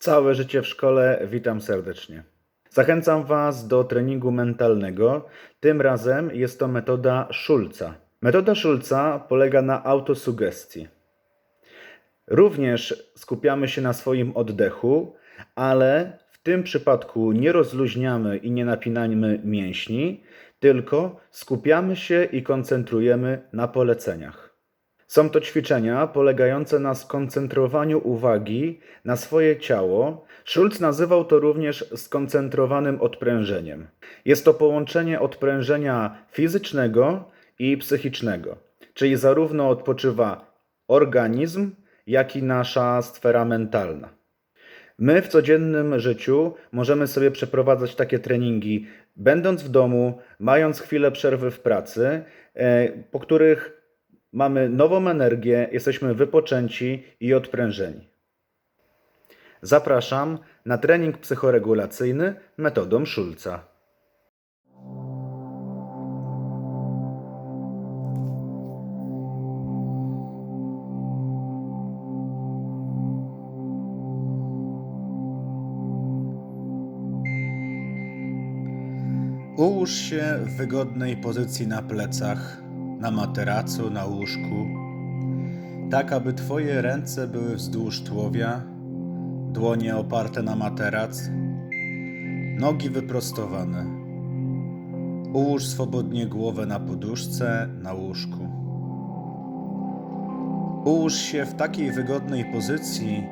Całe życie w szkole, witam serdecznie. Zachęcam Was do treningu mentalnego. Tym razem jest to metoda Schulza. Metoda Schulza polega na autosugestii. Również skupiamy się na swoim oddechu, ale w tym przypadku nie rozluźniamy i nie napinamy mięśni, tylko skupiamy się i koncentrujemy na poleceniach. Są to ćwiczenia polegające na skoncentrowaniu uwagi na swoje ciało. Schulz nazywał to również skoncentrowanym odprężeniem. Jest to połączenie odprężenia fizycznego i psychicznego, czyli zarówno odpoczywa organizm, jak i nasza sfera mentalna. My w codziennym życiu możemy sobie przeprowadzać takie treningi, będąc w domu, mając chwilę przerwy w pracy, e, po których mamy nową energię, jesteśmy wypoczęci i odprężeni. Zapraszam na trening psychoregulacyjny metodą Schulza. Ułóż się w wygodnej pozycji na plecach, na materacu, na łóżku, tak aby Twoje ręce były wzdłuż tułowia, dłonie oparte na materac, nogi wyprostowane. Ułóż swobodnie głowę na poduszce, na łóżku. Ułóż się w takiej wygodnej pozycji,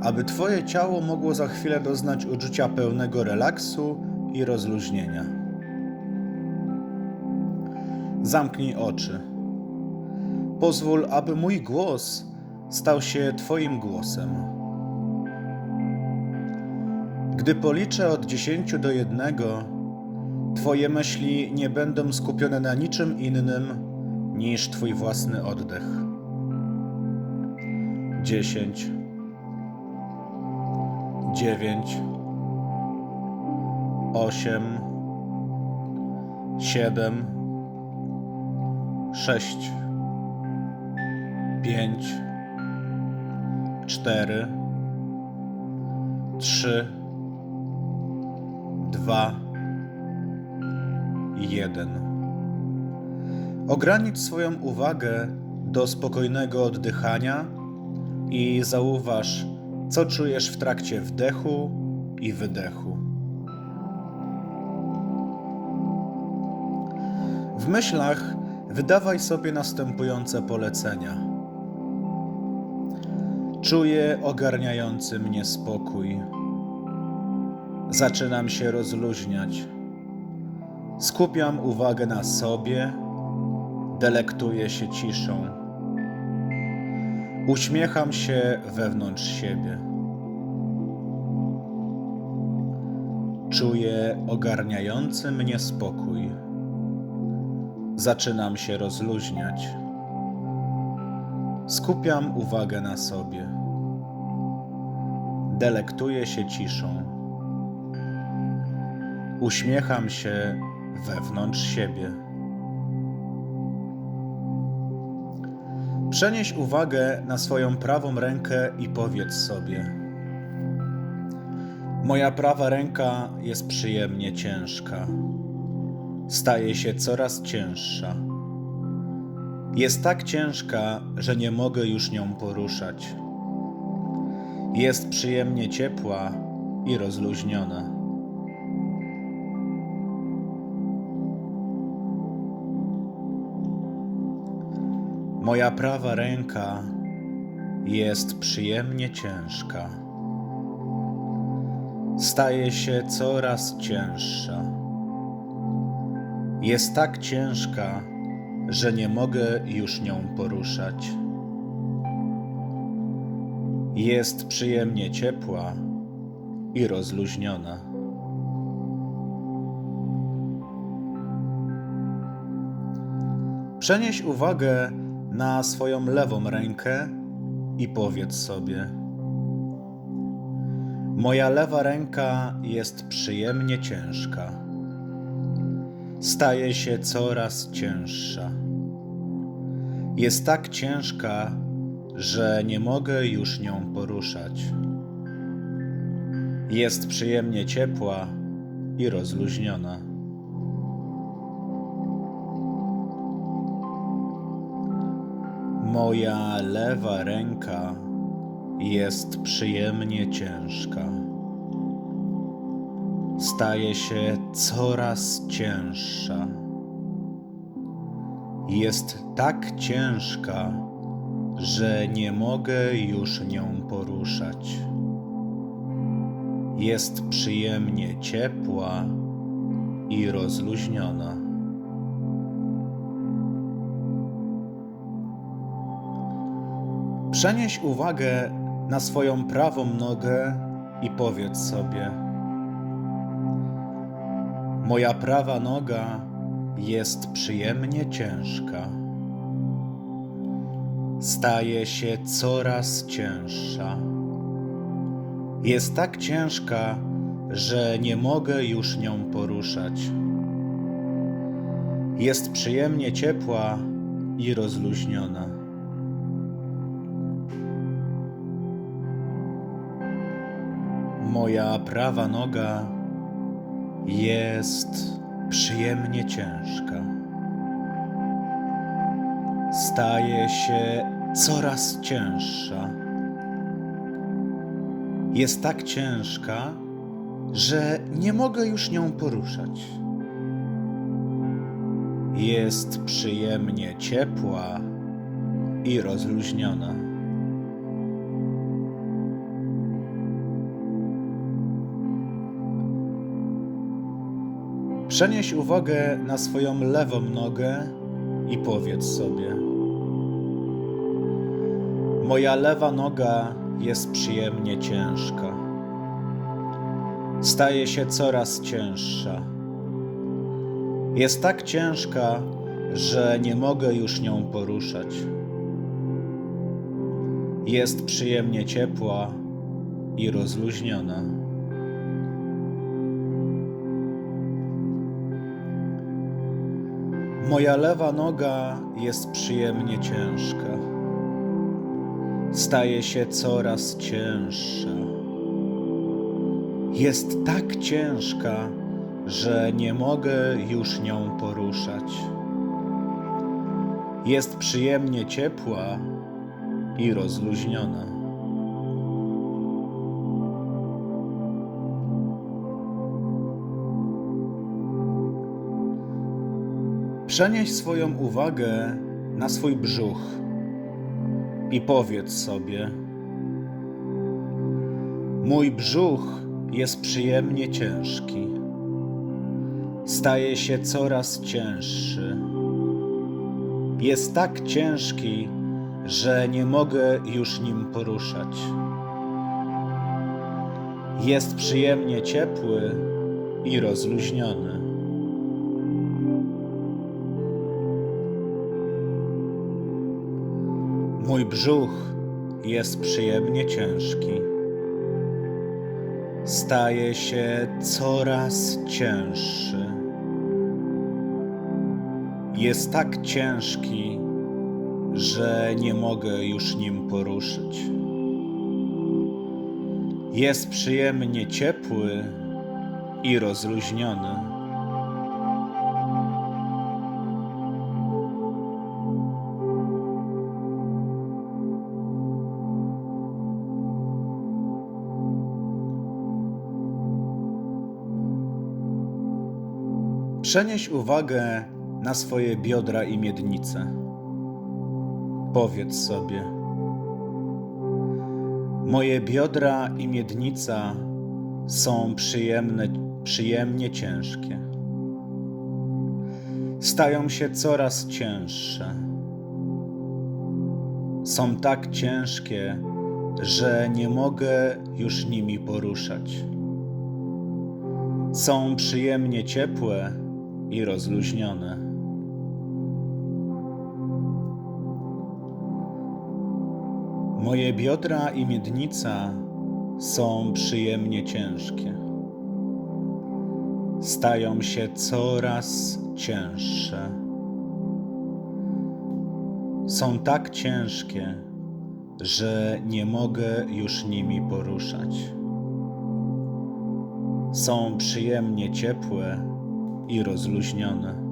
aby Twoje ciało mogło za chwilę doznać uczucia pełnego relaksu i rozluźnienia. Zamknij oczy. Pozwól, aby mój głos stał się Twoim głosem. Gdy policzę od dziesięciu do jednego, Twoje myśli nie będą skupione na niczym innym niż Twój własny oddech. Dziesięć, dziewięć, osiem, siedem sześć, pięć, cztery, trzy, dwa, jeden. Ogranicz swoją uwagę do spokojnego oddychania i zauważ, co czujesz w trakcie wdechu i wydechu. W myślach wydawaj sobie następujące polecenia. Czuję ogarniający mnie spokój. Zaczynam się rozluźniać. Skupiam uwagę na sobie, delektuję się ciszą. Uśmiecham się wewnątrz siebie. Czuję ogarniający mnie spokój. Zaczynam się rozluźniać. Skupiam uwagę na sobie. Delektuję się ciszą. Uśmiecham się wewnątrz siebie. Przenieś uwagę na swoją prawą rękę i powiedz sobie: Moja prawa ręka jest przyjemnie ciężka staje się coraz cięższa. Jest tak ciężka, że nie mogę już nią poruszać. Jest przyjemnie ciepła i rozluźniona. Moja prawa ręka jest przyjemnie ciężka. Staje się coraz cięższa. Jest tak ciężka, że nie mogę już nią poruszać. Jest przyjemnie ciepła i rozluźniona. Przenieś uwagę na swoją lewą rękę i powiedz sobie: Moja lewa ręka jest przyjemnie ciężka staje się coraz cięższa. Jest tak ciężka, że nie mogę już nią poruszać. Jest przyjemnie ciepła i rozluźniona. Moja lewa ręka jest przyjemnie ciężka. Staje się coraz cięższa. Jest tak ciężka, że nie mogę już nią poruszać. Jest przyjemnie ciepła i rozluźniona. Przenieś uwagę na swoją prawą nogę i powiedz sobie: Moja prawa noga jest przyjemnie ciężka. Staje się coraz cięższa. Jest tak ciężka, że nie mogę już nią poruszać. Jest przyjemnie ciepła i rozluźniona. Moja prawa noga jest przyjemnie ciężka. Staje się coraz cięższa. Jest tak ciężka, że nie mogę już nią poruszać. Jest przyjemnie ciepła i rozluźniona. Przenieś uwagę na swoją lewą nogę i powiedz sobie: Moja lewa noga jest przyjemnie ciężka. Staje się coraz cięższa. Jest tak ciężka, że nie mogę już nią poruszać. Jest przyjemnie ciepła i rozluźniona. Moja lewa noga jest przyjemnie ciężka. Staje się coraz cięższa. Jest tak ciężka, że nie mogę już nią poruszać. Jest przyjemnie ciepła i rozluźniona. Przenieś swoją uwagę na swój brzuch i powiedz sobie: Mój brzuch jest przyjemnie ciężki. Staje się coraz cięższy. Jest tak ciężki, że nie mogę już nim poruszać. Jest przyjemnie ciepły i rozluźniony. Brzuch jest przyjemnie ciężki. Staje się coraz cięższy. Jest tak ciężki, że nie mogę już nim poruszyć. Jest przyjemnie ciepły i rozluźniony. Przenieś uwagę na swoje biodra i miednice. Powiedz sobie: Moje biodra i miednica są przyjemne, przyjemnie ciężkie. Stają się coraz cięższe. Są tak ciężkie, że nie mogę już nimi poruszać. Są przyjemnie ciepłe i rozluźnione. Moje biodra i miednica są przyjemnie ciężkie. Stają się coraz cięższe. Są tak ciężkie, że nie mogę już nimi poruszać. są przyjemnie ciepłe i rozluźnione.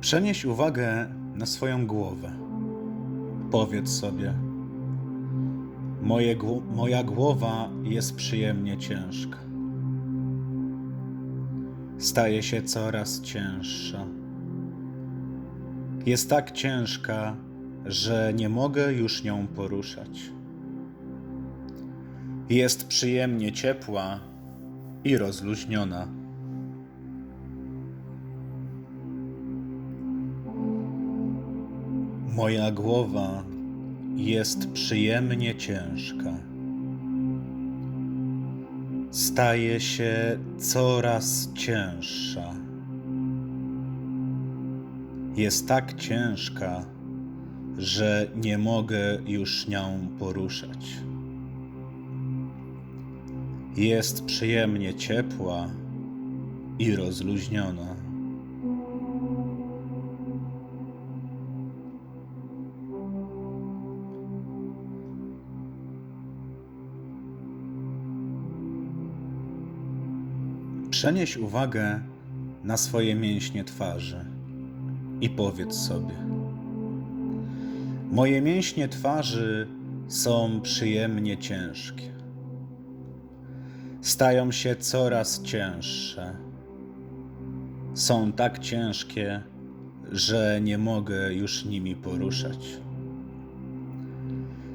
Przenieś uwagę na swoją głowę. Powiedz sobie: Moje, moja głowa jest przyjemnie ciężka. Staje się coraz cięższa. Jest tak ciężka, że nie mogę już nią poruszać. Jest przyjemnie ciepła i rozluźniona. Moja głowa jest przyjemnie ciężka. Staje się coraz cięższa. Jest tak ciężka, że nie mogę już nią poruszać. Jest przyjemnie ciepła i rozluźniona. Przenieś uwagę na swoje mięśnie twarzy i powiedz sobie: Moje mięśnie twarzy są przyjemnie ciężkie. Stają się coraz cięższe. Są tak ciężkie, że nie mogę już nimi poruszać.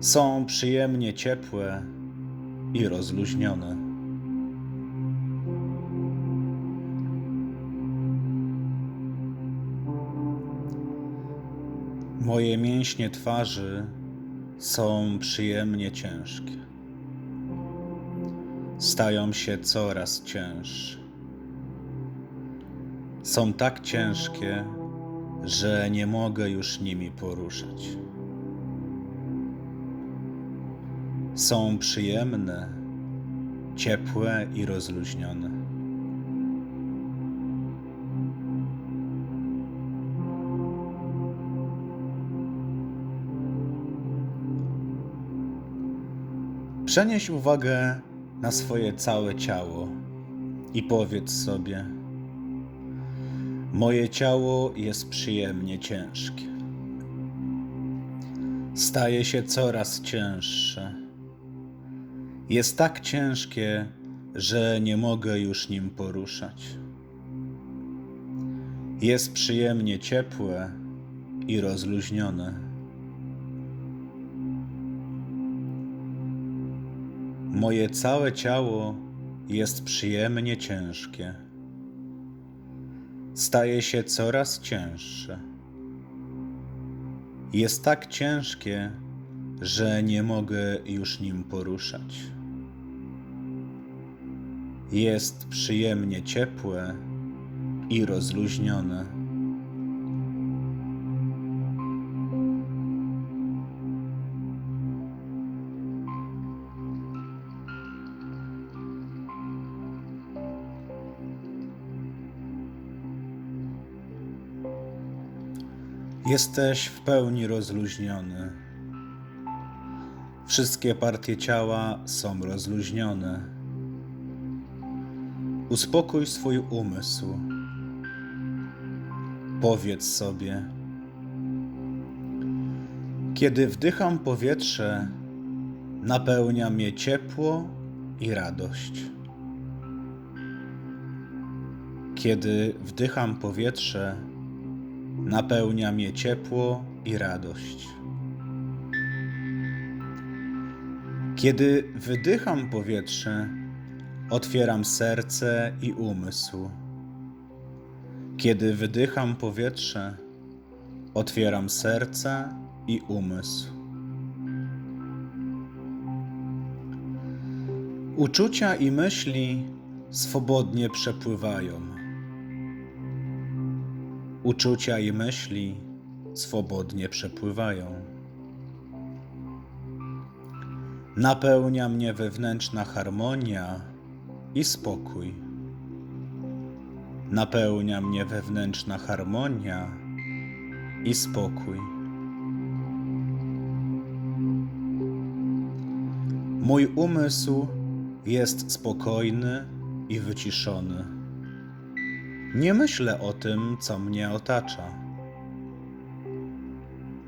Są przyjemnie ciepłe i rozluźnione. Moje mięśnie twarzy są przyjemnie ciężkie. Stają się coraz cięższe. Są tak ciężkie, że nie mogę już nimi poruszać. Są przyjemne, ciepłe i rozluźnione. Przenieś uwagę na swoje całe ciało i powiedz sobie: Moje ciało jest przyjemnie ciężkie. Staje się coraz cięższe. Jest tak ciężkie, że nie mogę już nim poruszać. Jest przyjemnie ciepłe i rozluźnione. Moje całe ciało jest przyjemnie ciężkie. Staje się coraz cięższe. Jest tak ciężkie, że nie mogę już nim poruszać. Jest przyjemnie ciepłe i rozluźnione. Jesteś w pełni rozluźniony. Wszystkie partie ciała są rozluźnione. Uspokój swój umysł. Powiedz sobie: Kiedy wdycham powietrze, napełnia mnie ciepło i radość. Kiedy wdycham powietrze, napełnia mnie ciepło i radość. Kiedy wydycham powietrze, otwieram serce i umysł. Kiedy wydycham powietrze, otwieram serce i umysł. Uczucia i myśli swobodnie przepływają. Uczucia i myśli swobodnie przepływają. Napełnia mnie wewnętrzna harmonia i spokój. Napełnia mnie wewnętrzna harmonia i spokój. Mój umysł jest spokojny i wyciszony. Nie myślę o tym, co mnie otacza.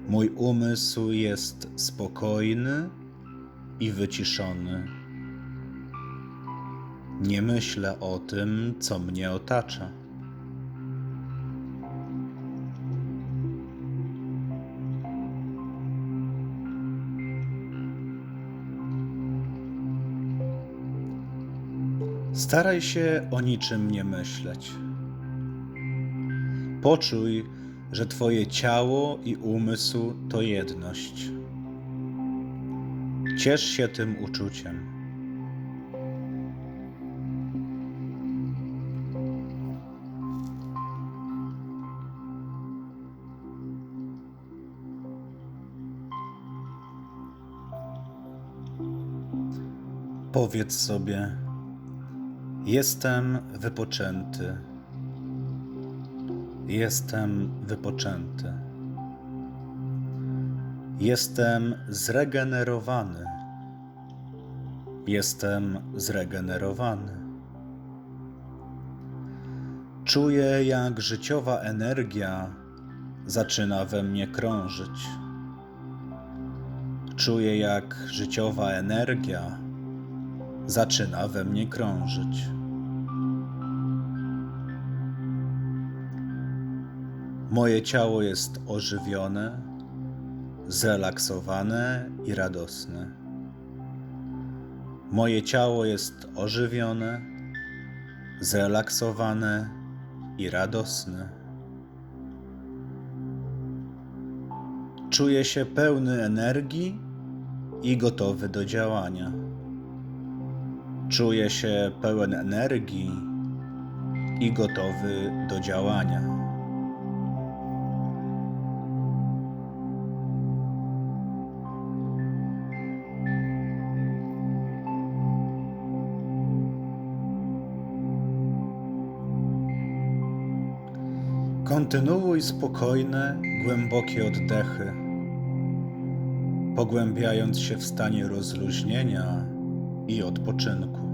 Mój umysł jest spokojny i wyciszony. Nie myślę o tym, co mnie otacza. Staraj się o niczym nie myśleć. Poczuj, że Twoje ciało i umysł to jedność. Ciesz się tym uczuciem. Powiedz sobie: Jestem wypoczęty. Jestem wypoczęty. Jestem zregenerowany. Jestem zregenerowany. Czuję, jak życiowa energia zaczyna we mnie krążyć. Czuję, jak życiowa energia zaczyna we mnie krążyć. Moje ciało jest ożywione, zrelaksowane i radosne. Moje ciało jest ożywione, zrelaksowane i radosne. Czuję się pełny energii i gotowy do działania. Czuję się pełen energii i gotowy do działania. Kontynuuj spokojne, głębokie oddechy, pogłębiając się w stanie rozluźnienia i odpoczynku.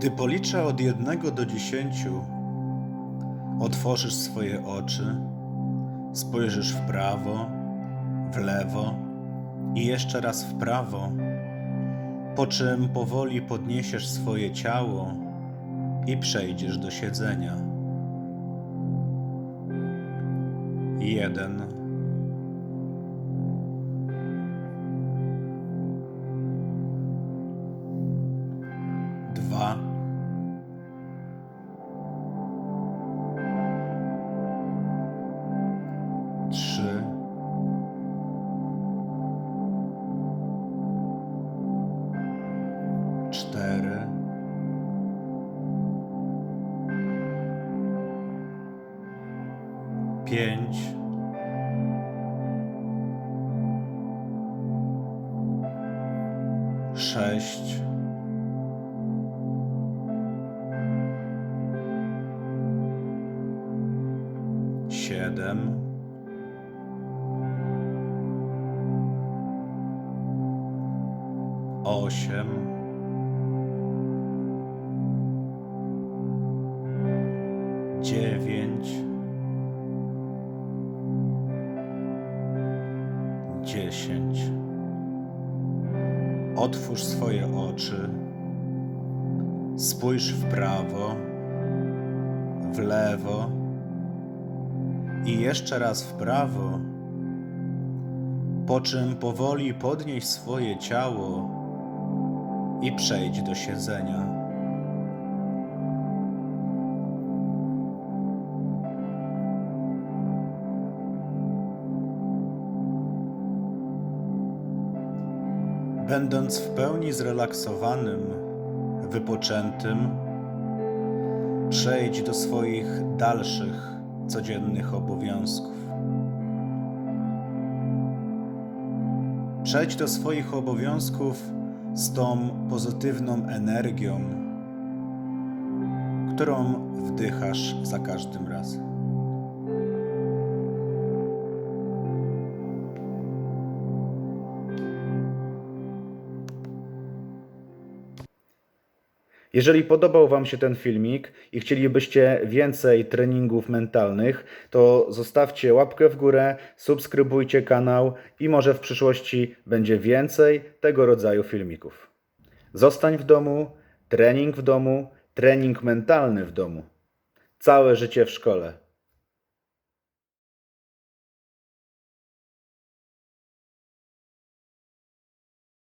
Gdy policzę od jednego do dziesięciu, otworzysz swoje oczy, spojrzysz w prawo, w lewo i jeszcze raz w prawo, po czym powoli podniesiesz swoje ciało i przejdziesz do siedzenia. 1. Sześć. Jeszcze raz w prawo, po czym powoli podnieś swoje ciało i przejdź do siedzenia. Będąc w pełni zrelaksowanym, wypoczętym, przejdź do swoich dalszych codziennych obowiązków. Przejdź do swoich obowiązków z tą pozytywną energią, którą wdychasz za każdym razem. Jeżeli podobał Wam się ten filmik i chcielibyście więcej treningów mentalnych, to zostawcie łapkę w górę, subskrybujcie kanał i może w przyszłości będzie więcej tego rodzaju filmików. Zostań w domu, trening w domu, trening mentalny w domu. Całe życie w szkole.